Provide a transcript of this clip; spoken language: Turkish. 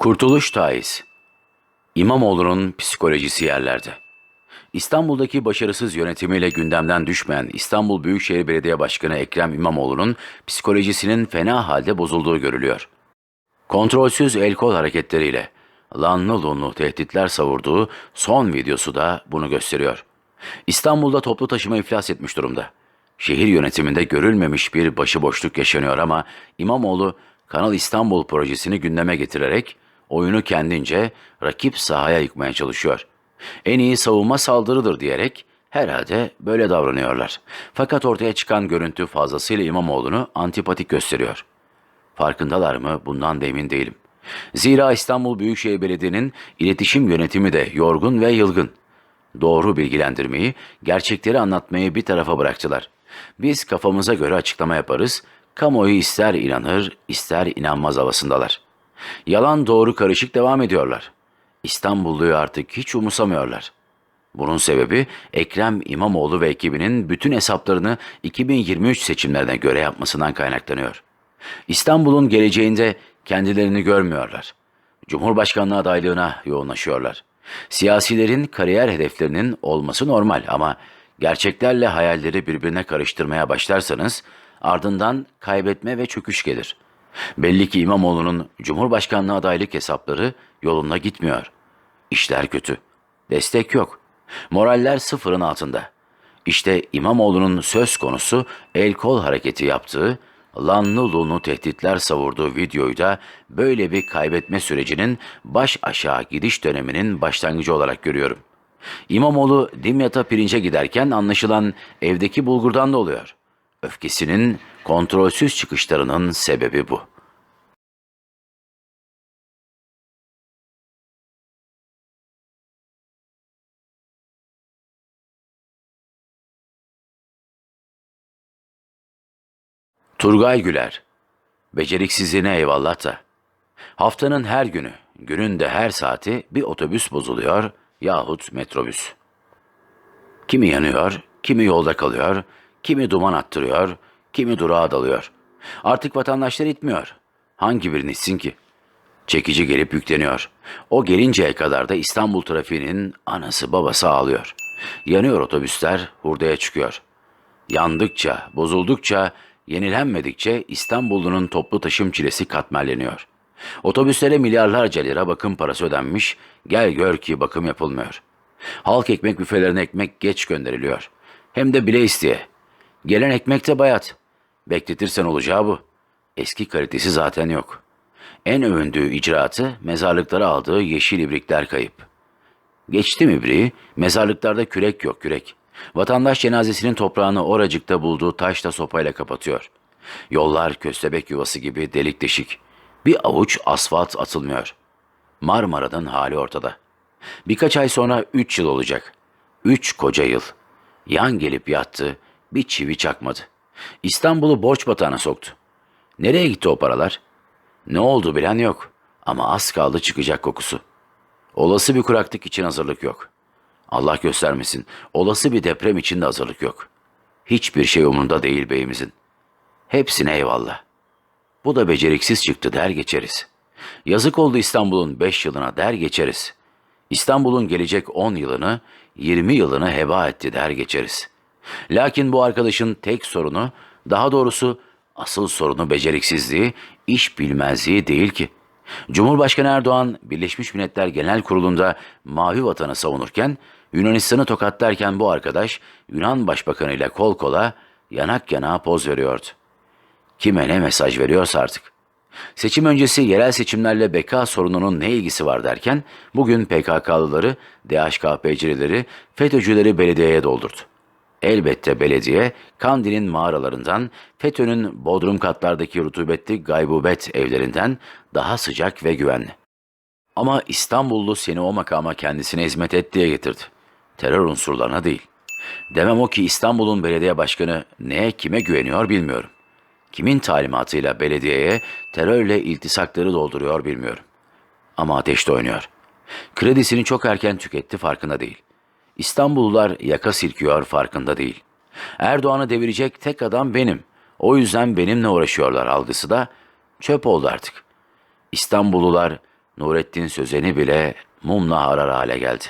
Kurtuluş Taiz İmamoğlu'nun psikolojisi yerlerde. İstanbul'daki başarısız yönetimiyle gündemden düşmeyen İstanbul Büyükşehir Belediye Başkanı Ekrem İmamoğlu'nun psikolojisinin fena halde bozulduğu görülüyor. Kontrolsüz el kol hareketleriyle lanlı lunlu tehditler savurduğu son videosu da bunu gösteriyor. İstanbul'da toplu taşıma iflas etmiş durumda. Şehir yönetiminde görülmemiş bir başıboşluk yaşanıyor ama İmamoğlu Kanal İstanbul projesini gündeme getirerek oyunu kendince rakip sahaya yıkmaya çalışıyor. En iyi savunma saldırıdır diyerek herhalde böyle davranıyorlar. Fakat ortaya çıkan görüntü fazlasıyla İmamoğlu'nu antipatik gösteriyor. Farkındalar mı bundan da emin değilim. Zira İstanbul Büyükşehir Belediye'nin iletişim yönetimi de yorgun ve yılgın. Doğru bilgilendirmeyi, gerçekleri anlatmayı bir tarafa bıraktılar. Biz kafamıza göre açıklama yaparız, kamuoyu ister inanır, ister inanmaz havasındalar. Yalan doğru karışık devam ediyorlar. İstanbulluyu artık hiç umursamıyorlar. Bunun sebebi Ekrem İmamoğlu ve ekibinin bütün hesaplarını 2023 seçimlerine göre yapmasından kaynaklanıyor. İstanbul'un geleceğinde kendilerini görmüyorlar. Cumhurbaşkanlığı adaylığına yoğunlaşıyorlar. Siyasilerin kariyer hedeflerinin olması normal ama gerçeklerle hayalleri birbirine karıştırmaya başlarsanız ardından kaybetme ve çöküş gelir. Belli ki İmamoğlu'nun Cumhurbaşkanlığı adaylık hesapları yolunda gitmiyor. İşler kötü. Destek yok. Moraller sıfırın altında. İşte İmamoğlu'nun söz konusu el kol hareketi yaptığı, lanlı lunlu tehditler savurduğu videoyu da böyle bir kaybetme sürecinin baş aşağı gidiş döneminin başlangıcı olarak görüyorum. İmamoğlu Dimyat'a pirince giderken anlaşılan evdeki bulgurdan da oluyor. Öfkesinin kontrolsüz çıkışlarının sebebi bu. Turgay Güler, beceriksizliğine eyvallah da. Haftanın her günü, günün de her saati bir otobüs bozuluyor yahut metrobüs. Kimi yanıyor, kimi yolda kalıyor, kimi duman attırıyor, kimi durağa dalıyor. Artık vatandaşlar itmiyor. Hangi birini itsin ki? Çekici gelip yükleniyor. O gelinceye kadar da İstanbul trafiğinin anası babası ağlıyor. Yanıyor otobüsler, hurdaya çıkıyor. Yandıkça, bozuldukça, yenilenmedikçe İstanbullunun toplu taşım çilesi katmerleniyor. Otobüslere milyarlarca lira bakım parası ödenmiş, gel gör ki bakım yapılmıyor. Halk ekmek büfelerine ekmek geç gönderiliyor. Hem de bile isteye. Gelen ekmek de bayat. Bekletirsen olacağı bu. Eski kalitesi zaten yok. En övündüğü icraatı mezarlıklara aldığı yeşil ibrikler kayıp. Geçti mi ibriği, mezarlıklarda kürek yok kürek. Vatandaş cenazesinin toprağını oracıkta bulduğu taşla sopayla kapatıyor. Yollar köstebek yuvası gibi delik deşik. Bir avuç asfalt atılmıyor. Marmara'nın hali ortada. Birkaç ay sonra üç yıl olacak. Üç koca yıl. Yan gelip yattı, bir çivi çakmadı. İstanbul'u borç batağına soktu. Nereye gitti o paralar? Ne oldu bilen yok. Ama az kaldı çıkacak kokusu. Olası bir kuraklık için hazırlık yok. Allah göstermesin, olası bir deprem için de hazırlık yok. Hiçbir şey umurunda değil beyimizin. Hepsine eyvallah. Bu da beceriksiz çıktı der geçeriz. Yazık oldu İstanbul'un beş yılına der geçeriz. İstanbul'un gelecek on yılını, yirmi yılını heba etti der geçeriz. Lakin bu arkadaşın tek sorunu, daha doğrusu asıl sorunu beceriksizliği, iş bilmezliği değil ki. Cumhurbaşkanı Erdoğan, Birleşmiş Milletler Genel Kurulu'nda mavi vatanı savunurken, Yunanistan'ı tokatlarken bu arkadaş Yunan Başbakanı ile kol kola, yanak yana poz veriyordu. Kime ne mesaj veriyorsa artık. Seçim öncesi yerel seçimlerle beka sorununun ne ilgisi var derken bugün PKK'lıları, DHKPC'lileri, FETÖ'cüleri belediyeye doldurdu. Elbette belediye Kandil'in mağaralarından, FETÖ'nün bodrum katlardaki rutubetli gaybubet evlerinden daha sıcak ve güvenli. Ama İstanbullu seni o makama kendisine hizmet et diye getirdi. Terör unsurlarına değil. Demem o ki İstanbul'un belediye başkanı neye kime güveniyor bilmiyorum. Kimin talimatıyla belediyeye terörle iltisakları dolduruyor bilmiyorum. Ama ateşte oynuyor. Kredisini çok erken tüketti farkında değil. İstanbullular yaka silkiyor farkında değil. Erdoğan'ı devirecek tek adam benim. O yüzden benimle uğraşıyorlar algısı da çöp oldu artık. İstanbullular Nurettin Sözen'i bile mumla arar hale geldi.